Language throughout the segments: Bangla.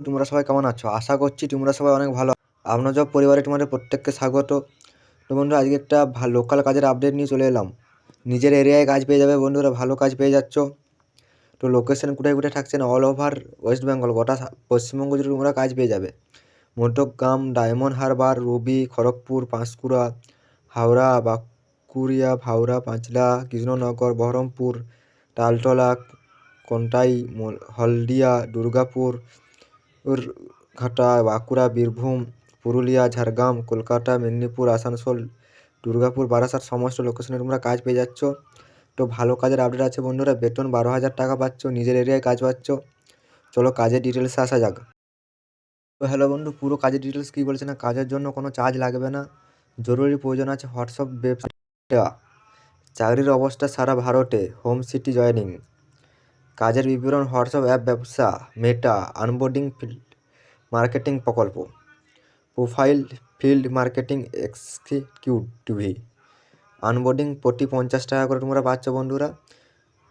তোমরা সবাই কেমন আছো? আশা করছি তোমরা সবাই অনেক ভালো। আপনার জব পরিবারে তোমাদের প্রত্যেককে স্বাগত। তো বন্ধু আজকে একটা লোকাল কাজের আপডেট নিয়ে চলে এলাম। নিজের এরিয়ায় কাজ পেয়ে যাবে বন্ধুরা, ভালো কাজ পেয়ে যাচ্ছ। তো লোকেশন কোথায় কোথায় থাকছে না অল ওভার ওয়েস্ট বেঙ্গল গোটা পশ্চিমবঙ্গ জুড়ে তোমরা কাজ পেয়ে যাবে। মোটকগ্রাম ডায়মন্ড হারবার রবি খড়গপুর পাঁশকুড়া হাওড়া, বাঁকুড়িয়া, হাওড়া, পাঁচলা, কৃষ্ণনগর, বহরমপুর, তালতলা, কন্টাই হলদিয়া, দুর্গাপুর ঘাটা বাঁকুড়া, বীরভূম, পুরুলিয়া, ঝাড়গ্রাম, কলকাতা, মেদিনীপুর, আসানসোল, দুর্গাপুর, বারাসাত সমস্ত লোকেশনে তোমরা কাজ পেয়ে যাচ্ছ। তো ভালো কাজের আপডেট আছে বন্ধুরা, বেতন বারো হাজার টাকা পাচ্ছ, নিজের এরিয়ায় কাজ পাচ্ছ। চলো কাজের ডিটেলসে আসা যাক। তো হ্যালো বন্ধু, পুরো কাজের ডিটেলস কী বলছে না? কাজের জন্য কোনো চার্জ লাগবে না। জরুরি প্রয়োজন আছে হোয়াটসঅ্যাপ ব্যবসা চাকরির অবস্থা সারা ভারতে হোম সিটি জয়েনিং কাজের বিবরণ, হোয়াটসঅ্যাপ অ্যাপ ব্যবসা, মেটা, আনবোর্ডিং ফিল্ড, মার্কেটিং প্রকল্প, profile field marketing executive, onboarding প্রতি পঞ্চাশ টাকা করে তোমরা পাচ্ছ বন্ধুরা।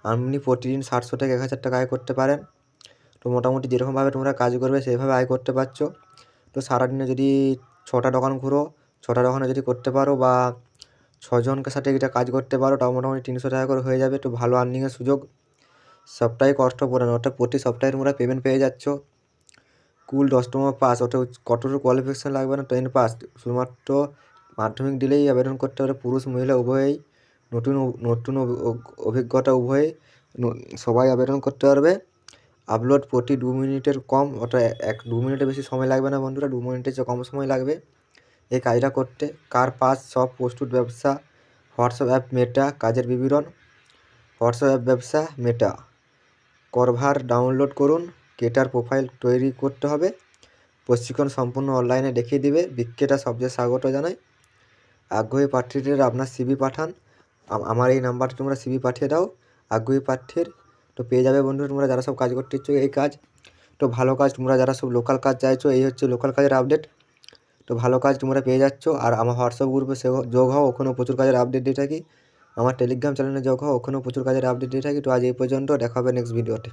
আপনি প্রতিদিন সাতশো থেকে এক হাজার টাকা আয় করতে পারেন। তো মোটামুটি যেরকমভাবে তোমরা কাজ করবে সেইভাবে আয় করতে পারছ। তো সারাদিনে যদি ছটা দোকান ঘুরো, ছটা দোকানে যদি করতে পারো বা ছজনকে সাথে এটা কাজ করতে পারো, তাও মোটামুটি তিনশো টাকা করে হয়ে যাবে। তো ভালো আর্নিংয়ের সুযোগ। সপ্তাহে কষ্ট পড়ে না অর্থাৎ প্রতি সপ্তাহে তোমরা পেমেন্ট পেয়ে যাচ্ছ। কুল দশতম পাস ওটা কঠোর কোয়ালিফিকেশান লাগবে না টেন পাস শুধুমাত্র মাধ্যমিক দিলেই আবেদন করতে পারে পুরুষ মহিলা উভয়েই। নতুন নতুন অভি- অভিজ্ঞতা উভয়ে সবাই আবেদন করতে পারবে। আপলোড প্রতি দু মিনিটের কম, ওটা এক, দু মিনিটের বেশি সময় লাগবে না বন্ধুরা, দু মিনিটের চেয়ে কম সময় লাগবে। এই কাজটা করতে, কার পাস, সব প্রস্তুত ব্যবসা, হোয়াটসঅ্যাপ অ্যাপ মেটা কাজের বিবরণ, হোয়াটসঅ্যাপ অ্যাপ ব্যবসা মেটা করভার ডাউনলোড করুন, কেটার প্রোফাইল তৈরি করতে হবে। প্রশিক্ষণ সম্পূর্ণ অনলাইনে দেখিয়ে দিবে। বিক্রেতা সবচেয়ে স্বাগত জানাই। আগ্রহী প্রার্থীদের আপনার সিবি পাঠান। আমার এই নাম্বারটা তোমরা সিবি পাঠিয়ে দাও। আগ্রহী প্রার্থীর তো পেয়ে যাবে বন্ধু, তোমরা যারা সব কাজ করতে ইচ্ছুক এই কাজ। তো ভালো কাজ, তোমরা যারা সব লোকাল কাজ চাইছো, এই হচ্ছে লোকাল কাজের আপডেট তো ভালো কাজ তোমরা পেয়ে যাচ্ছ। আর আমার হোয়াটসঅ্যাপ গ্রুপে যোগ হও, ওখানেও প্রচুর কাজের আপডেট দিয়ে থাকি। আমার টেলিগ্রাম চ্যানেলে যোগ হও ওখানেও প্রচুর কাজের আপডেট দিয়ে থাকি। তো আজ এই পর্যন্ত, দেখা হবে নেক্সট ভিডিওতে